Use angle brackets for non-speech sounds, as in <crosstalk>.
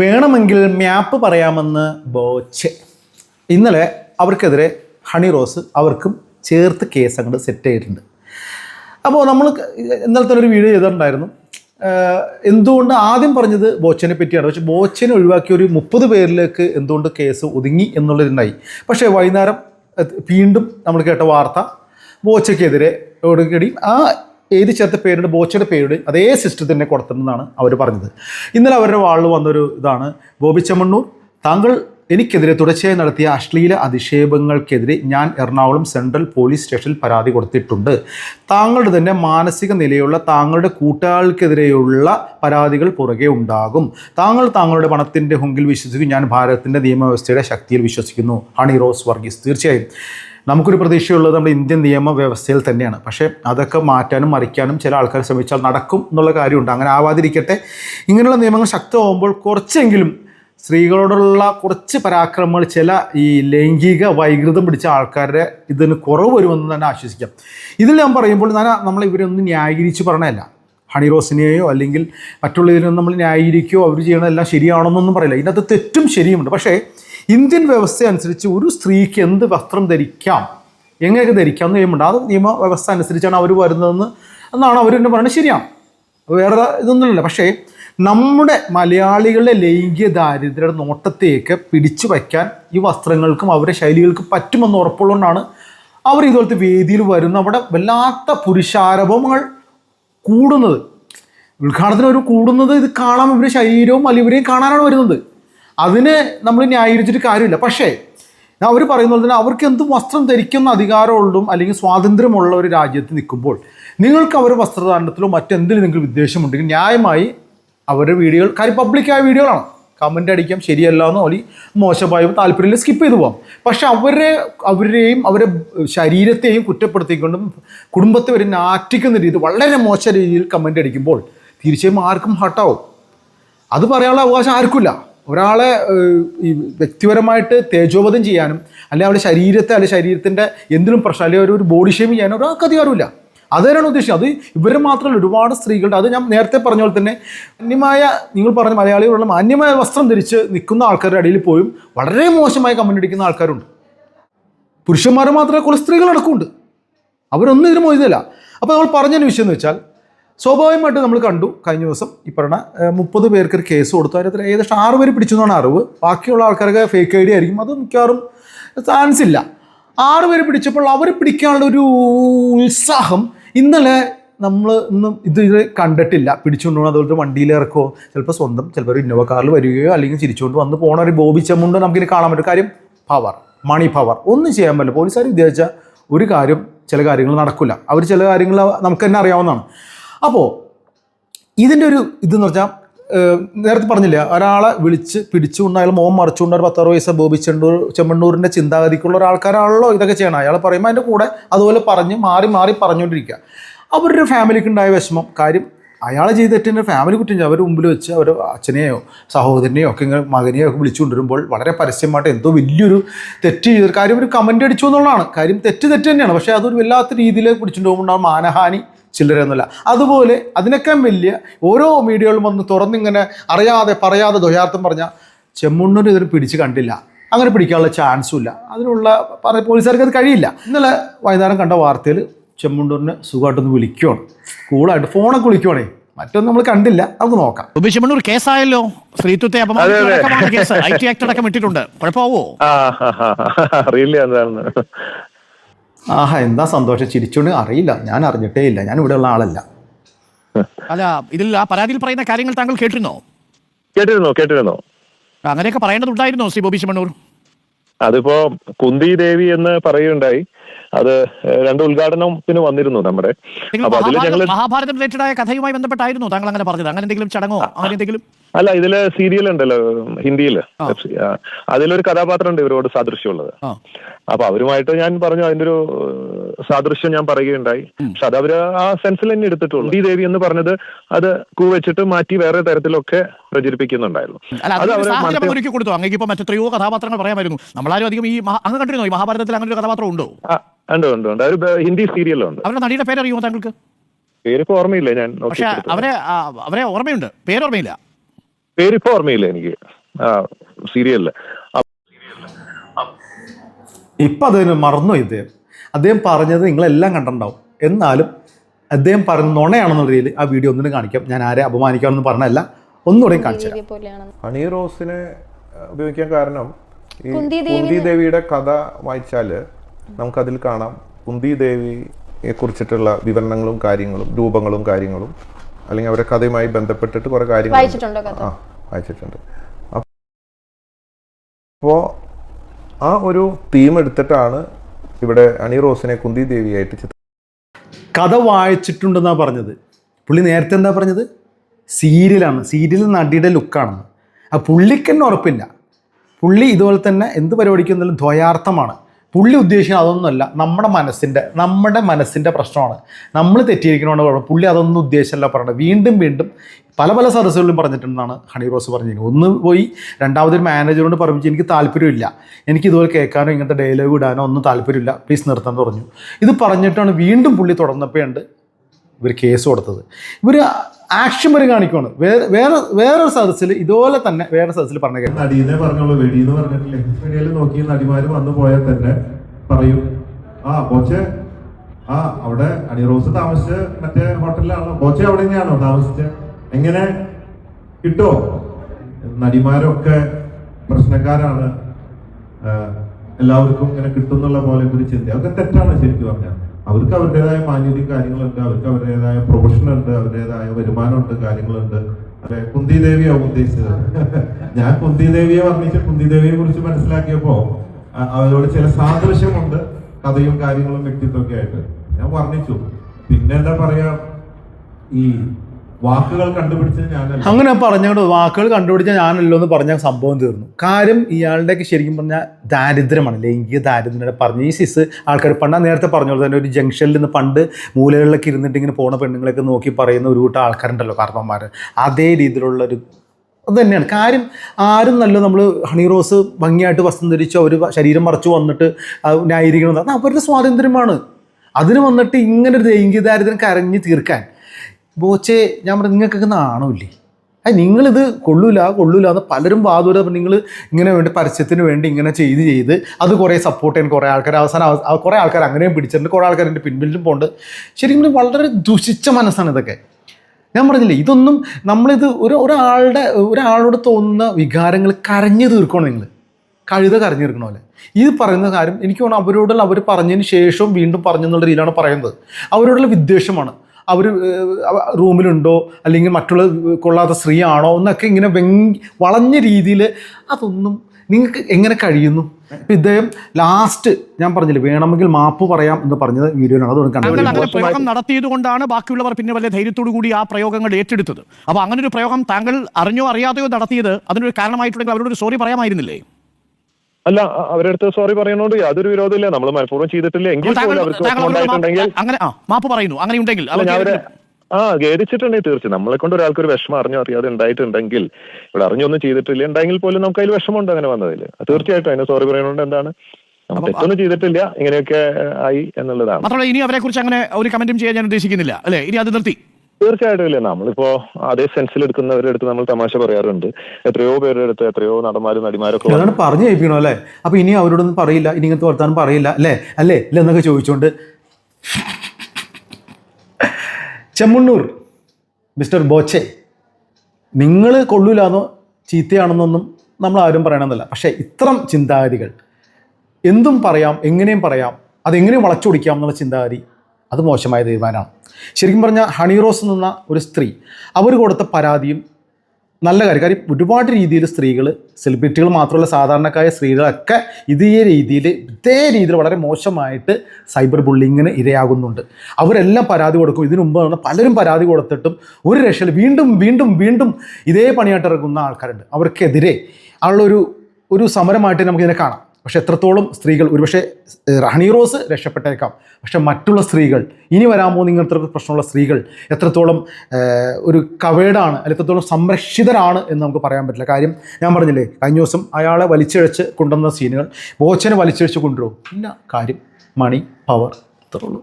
വേണമെങ്കിൽ മ്യാപ്പ് പറയാമെന്ന് ബോച്ചെ. ഇന്നലെ അവർക്കെതിരെ ഹണി റോസ് അവർക്കും ചേർത്ത് കേസ് അങ്ങോട്ട് സെറ്റ് ചെയ്തിട്ടുണ്ട് അപ്പോൾ നമ്മൾ ഇന്നലത്തെ ഒരു വീഡിയോ ചെയ്തിട്ടുണ്ടായിരുന്നു. എന്തുകൊണ്ട് ആദ്യം പറഞ്ഞത് ബോച്ചനെ പറ്റിയാണ്. പക്ഷേ ബോച്ചനെ ഒഴിവാക്കി ഒരു മുപ്പത് പേരിലേക്ക് എന്തുകൊണ്ട് കേസ് ഒതുങ്ങി എന്നുള്ളതിനായി. പക്ഷേ വൈകുന്നേരം വീണ്ടും നമ്മൾ കേട്ട വാർത്ത ബോച്ചയ്ക്കെതിരെ ഒടുക്കടി ആ എഴുതി ചേർത്ത പേരുടെ ബോച്ചയുടെ പേരുടെ അതേ സിസ്റ്റം തന്നെ കൊടുത്തിട്ടുണ്ടെന്നാണ് അവർ പറഞ്ഞത്. ഇന്നലെ അവരുടെ വാളിൽ വന്നൊരു ഇതാണ്. ബോബി ചെമ്മണ്ണൂർ താങ്കൾ എനിക്കെതിരെ തുടർച്ചയായി നടത്തിയ അശ്ലീല അധിക്ഷേപങ്ങൾക്കെതിരെ ഞാൻ എറണാകുളം സെൻട്രൽ പോലീസ് സ്റ്റേഷനിൽ പരാതി കൊടുത്തിട്ടുണ്ട്. താങ്കളുടെ തന്നെ മാനസിക നിലയുള്ള താങ്കളുടെ കൂട്ടുകാർക്കെതിരെയുള്ള പരാതികൾ പുറകെ ഉണ്ടാകും. താങ്കൾ താങ്കളുടെ പണത്തിന്റെ ഹുങ്കിൽ വിശ്വസിക്കും. ഞാൻ ഭാരതത്തിന്റെ നിയമവ്യവസ്ഥയുടെ ശക്തിയിൽ വിശ്വസിക്കുന്നു. ഹണി റോസ് വർഗീസ് തീർച്ചയായും. നമുക്കൊരു പ്രതീക്ഷയുള്ളത് നമ്മുടെ ഇന്ത്യൻ നിയമ വ്യവസ്ഥയിൽ തന്നെയാണ്. പക്ഷേ അതൊക്കെ മാറ്റാനും മറിക്കാനും ചില ആൾക്കാർ ശ്രമിച്ചാൽ നടക്കും എന്നുള്ള കാര്യമുണ്ട്. അങ്ങനെ ആവാതിരിക്കട്ടെ. ഇങ്ങനെയുള്ള നിയമങ്ങൾ ശക്തമാകുമ്പോൾ കുറച്ചെങ്കിലും സ്ത്രീകളോടുള്ള കുറച്ച് പരാക്രമങ്ങൾ ചില ഈ ലൈംഗിക വൈകൃതം പിടിച്ച ആൾക്കാരുടെ ഇതിന് കുറവ് വരുമെന്ന് തന്നെ ആശ്വസിക്കാം. ഇതിൽ ഞാൻ പറയുമ്പോൾ ഞാൻ നമ്മൾ ഇവരൊന്നും ന്യായീകരിച്ച് പറഞ്ഞതല്ല. ഹണി റോസിനെയോ അല്ലെങ്കിൽ മറ്റുള്ളതിനൊന്നും നമ്മൾ ന്യായീകരിക്കുകയോ അവർ ചെയ്യണതെല്ലാം ശരിയാണെന്നൊന്നും പറയില്ല. ഇതിനകത്ത് തെറ്റും ശരിയുമുണ്ട്. പക്ഷേ ഇന്ത്യൻ വ്യവസ്ഥ അനുസരിച്ച് ഒരു സ്ത്രീക്ക് എന്ത് വസ്ത്രം ധരിക്കാം? എങ്ങനെയൊക്കെ ധരിക്കാം എന്ന് നിയമമുണ്ട് അത് നിയമ വ്യവസ്ഥ അനുസരിച്ചാണ് അവർ വരുന്നതെന്ന് എന്നാണ് അവർ എന്നെ പറയുന്നത് ശരിയാണ്. വേറെ ഇതൊന്നുമില്ല. പക്ഷേ നമ്മുടെ മലയാളികളുടെ ലൈംഗിക ദാരിദ്ര്യയുടെ നോട്ടത്തേക്ക് പിടിച്ചു വയ്ക്കാൻ ഈ വസ്ത്രങ്ങൾക്കും അവരുടെ ശൈലികൾക്കും പറ്റുമെന്ന് ഉറപ്പുള്ളതുകൊണ്ടാണ് അവർ ഇതുപോലത്തെ വേദിയിൽ വരുന്ന അവിടെ വല്ലാത്ത പുരുഷാരഭങ്ങൾ കൂടുന്നത്. ഉദ്ഘാടനത്തിന് ഒരു കൂടുന്നത് ഇത് കാണാൻ ഇവരുടെ ശരീരവും അല്ലെങ്കിൽ ഇവരെയും കാണാനാണ് വരുന്നത്. അതിന് നമ്മൾ ന്യായീകരിച്ചിട്ട് കാര്യമില്ല. പക്ഷേ അവർ പറയുന്ന പോലെ തന്നെ അവർക്ക് എന്തും വസ്ത്രം ധരിക്കുന്ന അധികാരമുള്ളതും അല്ലെങ്കിൽ സ്വാതന്ത്ര്യമുള്ള ഒരു രാജ്യത്ത് നിൽക്കുമ്പോൾ നിങ്ങൾക്ക് അവരുടെ വസ്ത്രധാരണത്തിലോ മറ്റെന്തിലും നിങ്ങൾക്ക് വിദ്വേഷമുണ്ടെങ്കിൽ ന്യായമായി അവരുടെ വീഡിയോകൾ കാര്യം പബ്ലിക്കായ വീഡിയോകളാണ്. കമന്റ് അടിക്കാം ശരിയല്ല എന്നോ അല്ലെങ്കിൽ മോശമായ താല്പര്യമില്ല സ്കിപ്പ് ചെയ്തു പോകാം പക്ഷെ അവരെ അവരെയും അവരെ ശരീരത്തെയും കുറ്റപ്പെടുത്തിക്കൊണ്ടും കുടുംബത്തെ വരെ നാറ്റിക്കുന്ന രീതി വളരെ മോശം രീതിയിൽ കമന്റ് അടിക്കുമ്പോൾ തീർച്ചയായും ആർക്കും ഹട്ടാവും അത് പറയാനുള്ള അവകാശം ആർക്കില്ല ഒരാളെ ഈ വ്യക്തിപരമായിട്ട് തേജോവധം ചെയ്യാനും അല്ലെങ്കിൽ അവരുടെ ശരീരത്തെ അല്ലെങ്കിൽ ശരീരത്തിന്റെ എന്തിനും പ്രശ്നം അല്ലെങ്കിൽ ഒരു- ബോഡി ഷേമിങ് ചെയ്യാനും ഒരാൾക്ക് അധികാരമില്ല. അത് തന്നെയാണ് ഉദ്ദേശിച്ചത്. അത് ഇവർ മാത്രമല്ല ഒരുപാട് സ്ത്രീകളുടെ അത് ഞാൻ നേരത്തെ പറഞ്ഞ പോലെ തന്നെ മാന്യമായ നിങ്ങൾ പറഞ്ഞ മലയാളികളുള്ള മാന്യമായ വസ്ത്രം ധരിച്ച് നിൽക്കുന്ന ആൾക്കാരുടെ ഇടയിൽ പോയും വളരെ മോശമായി കമന്റ് അടിക്കുന്ന ആൾക്കാരുണ്ട്. പുരുഷന്മാർ മാത്രമേ കുല സ്ത്രീകൾ അടക്കമുണ്ട്. അവരൊന്നും ഇതിന് മോചിതല്ല അപ്പോൾ നമ്മൾ പറഞ്ഞതിന് വിഷയം എന്ന് വെച്ചാൽ സ്വാഭാവികമായിട്ട് നമ്മൾ കണ്ടു കഴിഞ്ഞ ദിവസം ഈ പറഞ്ഞ മുപ്പത് പേർക്ക് ഒരു കേസ് കൊടുത്തു. അതിൽ ഏകദേശം ആറ് പേര് പിടിച്ചു എന്നാണ് അറിവ്. ബാക്കിയുള്ള ആൾക്കാർക്ക് ഫേക്ക് ഐ ഡി ആയിരിക്കും. അത് മിക്കവാറും ചാൻസ് ഇല്ല. ആറ് പേര് പിടിച്ചപ്പോൾ അവർ പിടിക്കാനുള്ള ഒരു ഉത്സാഹം ഇന്നലെ നമ്മൾ ഒന്നും ഇത് ഇത് കണ്ടിട്ടില്ല. പിടിച്ചുകൊണ്ടുപോകണം അതുപോലെ വണ്ടിയിൽ ഇറക്കുമോ ചിലപ്പോൾ സ്വന്തം ചിലപ്പോൾ ഒരു ഇന്നോവ കാറിൽ വരികയോ അല്ലെങ്കിൽ ചിരിച്ചുകൊണ്ട് വന്ന് പോണ ഒരു ബോബി ചെമ്മുണ്ടോ നമുക്കിനി കാണാൻ പറ്റും. കാര്യം പവർ മണി പവർ ഒന്നും ചെയ്യാൻ പറ്റില്ല. പോലീസുകാർ വിചാരിച്ച ഒരു കാര്യം ചില കാര്യങ്ങൾ നടക്കില്ല. അവർ ചില കാര്യങ്ങൾ നമുക്ക് തന്നെ അറിയാവുന്നതാണ്. അപ്പോൾ ഇതിന്റെ ഒരു ഇതെന്ന് പറഞ്ഞാൽ നേരത്തെ പറഞ്ഞില്ല ഒരാളെ വിളിച്ച് പിടിച്ചുകൊണ്ട് അയാൾ മോം മറിച്ചുകൊണ്ട് ഒരു പത്താറ് വയസ്സ് ബോബി ചെണ്ടൂർ ചെമ്മണ്ണൂരിന്റെ ചിന്താഗതിക്കുള്ള ഒരാൾക്കാരാണല്ലോ ഇതൊക്കെ ചെയ്യണം. അയാൾ പറയുമ്പോൾ അതിന്റെ കൂടെ അതുപോലെ പറഞ്ഞ് മാറി മാറി പറഞ്ഞുകൊണ്ടിരിക്കുക. അവരുടെ ഫാമിലിക്ക് ഉണ്ടായ വിഷമം. കാര്യം അയാൾ ചെയ്തിട്ട് ഫാമിലി കുറ്റം അവരുടെ മുമ്പിൽ വെച്ച് അവർ അച്ഛനെയോ സഹോദരനെയോ ഒക്കെ ഇങ്ങനെ മകനെയോ ഒക്കെ വിളിച്ചുകൊണ്ടിരുമ്പോൾ വളരെ പരസ്യമായിട്ട് എന്തോ വലിയൊരു തെറ്റ് ചെയ്തൊരു കാര്യം ഒരു കമന്റ് അടിച്ചു എന്നുള്ളതാണ്. കാര്യം തെറ്റ് തെറ്റ് തന്നെയാണ്. പക്ഷേ അതൊരു വല്ലാത്ത രീതിയിൽ പിടിച്ചുകൊണ്ട് പോകുമ്പോൾ മാനഹാനി ചില്ലറയൊന്നുമില്ല. അതുപോലെ അതിനേക്കാൾ വലിയ ഓരോ മീഡിയകളും വന്ന് തുറന്നിങ്ങനെ അറിയാതെ പറയാതെ ദ്വയാർത്ഥം പറഞ്ഞാൽ ചെമ്മുണ്ണൂർ ഇതിന് പിടിച്ച് കണ്ടില്ല. അങ്ങനെ പിടിക്കാനുള്ള ചാൻസും ഇല്ല. അതിനുള്ള പറ- പോലീസുകാർക്ക് അത് കഴിയില്ല. ഇന്നലെ വൈകുന്നേരം കണ്ട വാർത്തയിൽ ചെമ്മുണ്ടൂരിനെ സുഖമായിട്ടൊന്ന് വിളിക്കുവാണ്. കൂളായിട്ട് ഫോണൊക്കെ വിളിക്കുവാണേ. മറ്റൊന്നും നമ്മൾ കണ്ടില്ല. നമുക്ക് നോക്കാം. ചെമ്മണ്ണൂർ കേസായല്ലോ. സ്ത്രീത്വത്തെ അപമാനിക്കുന്ന കേസ്. ഐ ടി ആക്ട് അടക്കം ഇട്ടിട്ടുണ്ട് കുഴപ്പമാവോ. അറിയില്ല എന്താണെന്ന് ആഹാ എന്താ സന്തോഷം? ചിരിച്ചുകൊണ്ട് അറിയില്ല. ഞാൻ അറിഞ്ഞിട്ടേ ഇല്ല. ഞാൻ ഇവിടെ ഉള്ള ആളല്ല. അല്ല ഇതിൽ ആ പരാതിയിൽ പറയുന്ന കാര്യങ്ങൾ താങ്കൾ കേട്ടിരുന്നോ? കേട്ടിരുന്നോ കേട്ടിരുന്നോ. അങ്ങനെയൊക്കെ പറയേണ്ടതുണ്ടായിരുന്നോ ശ്രീ ബോബി ശിമണ്ണൂർ അതിപ്പോ കുന്തി ദേവി എന്ന് പറയുകയുണ്ടായി. അത് രണ്ട് ഉദ്ഘാടനത്തിന് വന്നിരുന്നു നമ്മുടെ. അപ്പൊ അതിൽ ഞങ്ങൾ മഹാഭാരതം റിലേറ്റഡ് ആയ കഥയുമായി ബന്ധപ്പെട്ടായിരുന്നു താങ്കൾ അങ്ങനെ പറഞ്ഞത്. അങ്ങനെ എന്തെങ്കിലും ചടങ്ങോ? അങ്ങനെ എന്തെങ്കിലും അല്ല ഇതിൽ സീരിയൽ ഉണ്ടല്ലോ. ആ, അതിലൊരു കഥാപാത്രം ഉണ്ട് ഇവരോട് സാദൃശ്യമുള്ളത്. അപ്പൊ അവരുമായിട്ട് ഞാൻ പറഞ്ഞു അതിന്റെ ഒരു സാദൃശ്യം ഞാൻ പറയുകയുണ്ടായി. പക്ഷെ അത് അവർ ആ സെൻസിൽ തന്നെ എടുത്തിട്ടുള്ളൂ. ഈ ദേവി എന്ന് പറഞ്ഞത് അത് കൂവെച്ചിട്ട് മാറ്റി വേറെ തരത്തിലൊക്കെ പ്രചരിപ്പിക്കുന്നുണ്ടായിരുന്നു. അത് അവർ ഒരുക്കി കൊടുത്തു. അങ്ങനെ ഇപ്പൊ മറ്റെത്രയോ കഥാപാത്രങ്ങൾ പറയാമായിരുന്നു. നമ്മളാരും അധികം ഈ അങ്ങ് കണ്ടിരുന്നോ? ഈ മഹാഭാരതത്തിൽ അങ്ങനെ ഒരു കഥാപാത്രം ഉണ്ടോ? ഉണ്ട് ഉണ്ട് ഉണ്ട്. ഒരു ഹിന്ദി സീരിയലുണ്ട്. അവരുടെ നടിയുടെ പേരറിയുമോ താങ്കൾക്ക്? പേരിപ്പോ ഓർമ്മയില്ല ഞാൻ പക്ഷെ. അവരെ അവരെ ഓർമ്മയുണ്ട്. പേരോർമ്മയില്ല. പേരിപ്പോ ഓർമ്മയില്ല എനിക്ക്. ആ സീരിയലിൽ. ഇപ്പം അതിന് മറന്നു ഇദ്ദേഹം. അദ്ദേഹം പറഞ്ഞത് നിങ്ങളെല്ലാം കണ്ടിട്ടുണ്ടാവും. എന്നാലും അദ്ദേഹം പറഞ്ഞ നുണയാണെന്നുള്ള രീതിയിൽ ആ വീഡിയോ ഒന്നിനും കാണിക്കാം. ഞാൻ ആരെ അപമാനിക്കാമെന്ന് പറഞ്ഞല്ല ഒന്നുകൂടെ കാണിച്ചു ഹണി റോസിനെ ഉപയോഗിക്കാൻ കാരണം ഈ കുന്തി കുന്തി ദേവിയുടെ കഥ വായിച്ചാൽ നമുക്കതിൽ കാണാം കുന്തി ദേവിയെ കുറിച്ചിട്ടുള്ള വിവരണങ്ങളും കാര്യങ്ങളും രൂപങ്ങളും കാര്യങ്ങളും അല്ലെങ്കിൽ അവരുടെ കഥയുമായി ബന്ധപ്പെട്ടിട്ട് കുറെ കാര്യങ്ങൾ വായിച്ചിട്ടുണ്ടോ കഥ. ആ വായിച്ചിട്ടുണ്ട്. അപ്പോൾ ആ ഒരു തീം എടുത്തിട്ടാണ് ഇവിടെ അണിറോസിനെ കുന്തി ദേവിയായിട്ട് ചിത്രം കഥ വായിച്ചിട്ടുണ്ടെന്നാണ് പറഞ്ഞത്. പുള്ളി നേരത്തെ എന്താ പറഞ്ഞത്? സീരിയലാണ്. സീരിയൽ നടിയുടെ ലുക്കാണെന്ന് ആ പുള്ളിക്ക് തന്നെ ഉറപ്പില്ല. പുള്ളി ഇതുപോലെ തന്നെ എന്ത് പരിപാടിക്കും എന്നാലും ദ്വയാർത്ഥമാണ്. പുള്ളി ഉദ്ദേശിക്കുന്നത് അതൊന്നുമല്ല. നമ്മുടെ മനസ്സിന്റെ നമ്മുടെ മനസ്സിന്റെ പ്രശ്നമാണ്. നമ്മൾ തെറ്റിയിരിക്കണോണ്ട് പറഞ്ഞു പുള്ളി അതൊന്നും ഉദ്ദേശമല്ല പറയുന്നത് വീണ്ടും വീണ്ടും പല പല സദസ്സുകളിലും പറഞ്ഞിട്ടുണ്ടെന്നാണ് ഹണി റോസ് പറഞ്ഞിരിക്കുന്നത്. ഒന്ന് പോയി രണ്ടാമതൊരു മാനേജറോട് പറഞ്ഞു എനിക്ക് താല്പര്യമില്ല. എനിക്ക് ഇതുപോലെ കേൾക്കാനോ ഇങ്ങനത്തെ ഡയലോഗ് ഇടാനോ ഒന്നും താല്പര്യമില്ല. പ്ലീസ് നിർത്താൻ പറഞ്ഞു. ഇത് പറഞ്ഞിട്ടാണ് വീണ്ടും പുള്ളി തുടർന്നപ്പോഴുണ്ട് ഇവർ കേസ് കൊടുത്തത്. ഇവർ ആക്ഷൻ വരെ കാണിക്കുവാണ്. വേറെ വേറെ വേറൊരു സദസ്സിൽ ഇതുപോലെ തന്നെ വേറെ സദസ്സിൽ പറഞ്ഞ കേട്ടു. നടിയെന്നേ പറഞ്ഞോളൂ വെടിയെന്ന് പറഞ്ഞിട്ടില്ലേ? വെടിയിൽ നോക്കി നടിമാര് വന്നു പോയാൽ തന്നെ പറയും. ആ ബോച്ചെ ആ അവിടെ അണിറോസ് താമസിച്ച് മറ്റേ ഹോട്ടലിലാണോ? ബോച്ചെ അവിടെ തന്നെയാണോ താമസിച്ച്? എങ്ങനെ? കിട്ടോ? നടിമാരൊക്കെ പ്രശ്നക്കാരാണ്. എല്ലാവർക്കും ഇങ്ങനെ കിട്ടുന്നുള്ള പോലെ ഒരു ചിന്ത അതൊക്കെ തെറ്റാണ് ശരിക്കും പറഞ്ഞാൽ അവർക്ക് അവരുടേതായ മാന്യതയും കാര്യങ്ങളുണ്ട് അവർക്ക് അവരുടേതായ പ്രൊഫഷൻ ഉണ്ട് അവരുടേതായ വരുമാനമുണ്ട് കാര്യങ്ങളുണ്ട്. അല്ലെ? കുന്തി ദേവിയാവും ഉദ്ദേശിച്ചത്. <laughs> ഞാൻ കുന്തി ദേവിയെ വർണിച്ച് കുന്തി ദേവിയെ കുറിച്ച് മനസ്സിലാക്കിയപ്പോ അവരോട് ചില സാദൃശ്യമുണ്ട് കഥയും കാര്യങ്ങളും വ്യക്തിത്വമൊക്കെ ആയിട്ട്. ഞാൻ വർണിച്ചു. പിന്നെ എന്താ പറയാ ഈ വാക്കുകൾ അങ്ങനെ പറഞ്ഞുകൊണ്ട് വാക്കുകൾ കണ്ടുപിടിച്ച ഞാനല്ലോ എന്ന് പറഞ്ഞ സംഭവം തീർന്നു. കാര്യം ഇയാളുടെയൊക്കെ ശരിക്കും പറഞ്ഞാൽ ദാരിദ്ര്യമാണ്. ലൈംഗിക ദാരിദ്ര്യം പറഞ്ഞു. ഈ സിസ് ആൾക്കാർ പണ്ടാ നേരത്തെ പറഞ്ഞ തന്നെ ഒരു ജംഗ്ഷനിൽ നിന്ന് പണ്ട് മൂലകളിലൊക്കെ ഇരുന്നിട്ട് ഇങ്ങനെ പോണ പെണ്ണുങ്ങളൊക്കെ നോക്കി പറയുന്ന ഒരു കൂട്ടം ആൾക്കാരുണ്ടല്ലോ കാർമ്മന്മാർ അതേ രീതിയിലുള്ള ഒരു അത് തന്നെയാണ്. കാര്യം ആരും നല്ല നമ്മൾ ഹണി റോസ് ഭംഗിയായിട്ട് വസ്ത്രം ധരിച്ച് അവർ ശരീരം മറച്ചു വന്നിട്ട് ന്യായീകരിക്കണം അത് അവരുടെ സ്വാതന്ത്ര്യമാണ്. അതിന് വന്നിട്ട് ഇങ്ങനെ ഒരു ലൈംഗിക ദാരിദ്ര്യം കരഞ്ഞ് തീർക്കാൻ ബോച്ചെ ഞാൻ പറഞ്ഞു നിങ്ങൾക്കൊക്കെ നാണമില്ലേ അത് നിങ്ങളിത് കൊള്ളൂല കൊള്ളൂല എന്ന് പലരും വാദൂര നിങ്ങൾ ഇങ്ങനെ വേണ്ടി പരസ്യത്തിന് വേണ്ടി ഇങ്ങനെ ചെയ്ത് ചെയ്ത് അത് കുറേ സപ്പോർട്ട് ചെയ്യാൻ കുറേ ആൾക്കാർ അവസാനം അവ- കുറേ ആൾക്കാർ അങ്ങനെയും പിടിച്ചിട്ടുണ്ട് കുറേ ആൾക്കാർ എന്റെ പിൻപിലും പോകുന്നുണ്ട് ശരിക്കും വളരെ ദുഷിച്ച മനസ്സാണ് ഇതൊക്കെ. ഞാൻ പറഞ്ഞില്ലേ ഇതൊന്നും നമ്മളിത് ഒരു ഒരാളുടെ ഒരാളോട് തോന്നുന്ന വികാരങ്ങൾ കരഞ്ഞു തീർക്കണം നിങ്ങൾ കഴുത കരഞ്ഞു തീർക്കണ പോലെ ഇത് പറയുന്ന കാര്യം എനിക്ക് തോന്നുന്നു അവരോടുള്ള അവർ പറഞ്ഞതിന് ശേഷവും വീണ്ടും പറഞ്ഞു എന്നുള്ള രീതിയിലാണ് പറയുന്നത്. അവരോടുള്ള വിദ്വേഷമാണ്. അവർ റൂമിലുണ്ടോ? അല്ലെങ്കിൽ മറ്റുള്ള കൊള്ളാത്ത സ്ത്രീ ആണോ എന്നൊക്കെ ഇങ്ങനെ വെങ്ങി വളഞ്ഞ രീതിയിൽ അതൊന്നും നിങ്ങൾക്ക് എങ്ങനെ കഴിയുന്നു? ഇപ്പം ഇദ്ദേഹം ലാസ്റ്റ് ഞാൻ പറഞ്ഞില്ലേ വേണമെങ്കിൽ മാപ്പ് പറയാം എന്ന് പറഞ്ഞത് വീഡിയോയിലാണ്. അതുകൊണ്ട് പ്രയോഗം നടത്തിയത് കൊണ്ടാണ് ബാക്കിയുള്ളവർ പിന്നെ വലിയ ധൈര്യത്തോടു കൂടി ആ പ്രയോഗങ്ങൾ ഏറ്റെടുത്തത്. അപ്പോൾ അങ്ങനെ ഒരു പ്രയോഗം താങ്കൾ അറിഞ്ഞോ അറിയാതെയോ നടത്തിയത് അതിനൊരു കാരണമായിട്ടുണ്ടെങ്കിൽ അവരോട് സോറി പറയാമായിരുന്നില്ലേ? അല്ല അവരടുത്ത് സോറി പറയണോണ്ട് യാതൊരു വിരോധമില്ല. നമ്മൾ മനഃപൂർവം ചെയ്തിട്ടില്ല. എങ്കിൽ അപ്പോൾ താങ്കൾ പോലും അവർക്ക് ഉണ്ടായിട്ടുണ്ടെങ്കിൽ അങ്ങനെ ആ മാപ്പ് പറയുന്നു. അങ്ങനെ ഉണ്ടെങ്കിൽ ആ ഖേദിച്ചിട്ടുണ്ടെങ്കിൽ തീർച്ചയായും. നമ്മളെ കൊണ്ട് ഒരാൾക്ക് ഒരു വിഷമം അറിഞ്ഞോ അറിയാതെ ഉണ്ടായിട്ടുണ്ടെങ്കിൽ ഇവിടെ അറിഞ്ഞൊന്നും ചെയ്തിട്ടില്ല ഉണ്ടെങ്കിൽ പോലും നമുക്ക് അതിൽ വിഷമമുണ്ട് അങ്ങനെ വന്നതിൽ തീർച്ചയായിട്ടും. അതിന് സോറി പറയുന്നതുകൊണ്ട് എന്താണ്? തെറ്റൊന്നും ചെയ്തിട്ടില്ല. ഇങ്ങനെയൊക്കെ ആയി എന്നുള്ളതാണ്. മാത്രമല്ല ഇനി അവരെ കുറിച്ച് അങ്ങനെ ഒരു കമന്റും ചെയ്യാൻ ഞാൻ ഉദ്ദേശിക്കുന്നില്ല. അല്ലെ? ഇനി അത് നിർത്തി. തീർച്ചയായിട്ടും ഇല്ല. നമ്മളിപ്പോ അതേ സെൻസിൽ എടുക്കുന്നവരുടെ അടുത്ത് നമ്മൾ തമാശ പറയാറുണ്ട്. എത്രയോ പേരുടെ അടുത്ത് എത്രയോ നടന്മാരും നടിമാരൊക്കെ അതാണ് പറഞ്ഞു കഴിപ്പിക്കണം അല്ലേ? അപ്പൊ ഇനി അവരോടൊന്നും പറയില്ല. ഇനി ഇങ്ങനത്തെ വർത്താനം പറയില്ല. അല്ലേ? അല്ലേ? ഇല്ല എന്നൊക്കെ ചോദിച്ചുകൊണ്ട് ചെമ്മണ്ണൂർ മിസ്റ്റർ ബോച്ചെ നിങ്ങൾ കൊള്ളൂലാന്നോ? ചീത്തയാണെന്നൊന്നും നമ്മൾ ആരും പറയണമെന്നല്ല പക്ഷേ ഇത്തരം ചിന്താഗതികൾ എന്തും പറയാം എങ്ങനെയും പറയാം അതെങ്ങനെയും വളച്ചൊടിക്കാം എന്നുള്ള ചിന്താഗതി അത് മോശമായ തീരുമാനമാണ് ശരിക്കും പറഞ്ഞാൽ ഹണി റോസ് നിന്ന ഒരു സ്ത്രീ അവർ കൊടുത്ത പരാതിയും നല്ല കാര്യം. കാര്യം ഒരുപാട് രീതിയിൽ സ്ത്രീകൾ സെലിബ്രിറ്റികൾ മാത്രമല്ല സാധാരണക്കായ സ്ത്രീകളൊക്കെ ഇതേ രീതിയിൽ ഇതേ രീതിയിൽ വളരെ മോശമായിട്ട് സൈബർ ബുള്ളിങ്ങിന് ഇരയാകുന്നുണ്ട്. അവരെല്ലാം പരാതി കൊടുക്കും. ഇതിനു മുമ്പ് പറഞ്ഞ പലരും പരാതി കൊടുത്തിട്ടും ഒരു രക്ഷയിൽ വീണ്ടും വീണ്ടും വീണ്ടും ഇതേ പണിയായിട്ട് ഇറങ്ങുന്ന ആൾക്കാരുണ്ട്. അവർക്കെതിരെ ഉള്ളൊരു ഒരു സമരമായിട്ട് നമുക്കിതിനെ കാണാം. പക്ഷെ എത്രത്തോളം സ്ത്രീകൾ ഒരുപക്ഷെ ഏഹ്, ഹണി റോസ് രക്ഷപ്പെട്ടേക്കാം. പക്ഷെ മറ്റുള്ള സ്ത്രീകൾ ഇനി വരാമോ പോകുന്ന ഇങ്ങനത്തെ പ്രശ്നമുള്ള സ്ത്രീകൾ എത്രത്തോളം ഒരു കവേഡാണ് അല്ലെങ്കിൽ എത്രത്തോളം സംരക്ഷിതരാണ് എന്ന് നമുക്ക് പറയാൻ പറ്റില്ല. കാര്യം ഞാൻ പറഞ്ഞില്ലേ കഴിഞ്ഞ ദിവസം അയാളെ വലിച്ചിഴച്ച് കൊണ്ടുവന്ന സീനുകൾ ബോച്ചനെ വലിച്ചിഴച്ച് കൊണ്ടുവരും. ഇല്ല കാര്യം മണി പവർ അത്രേ ഉള്ളൂ.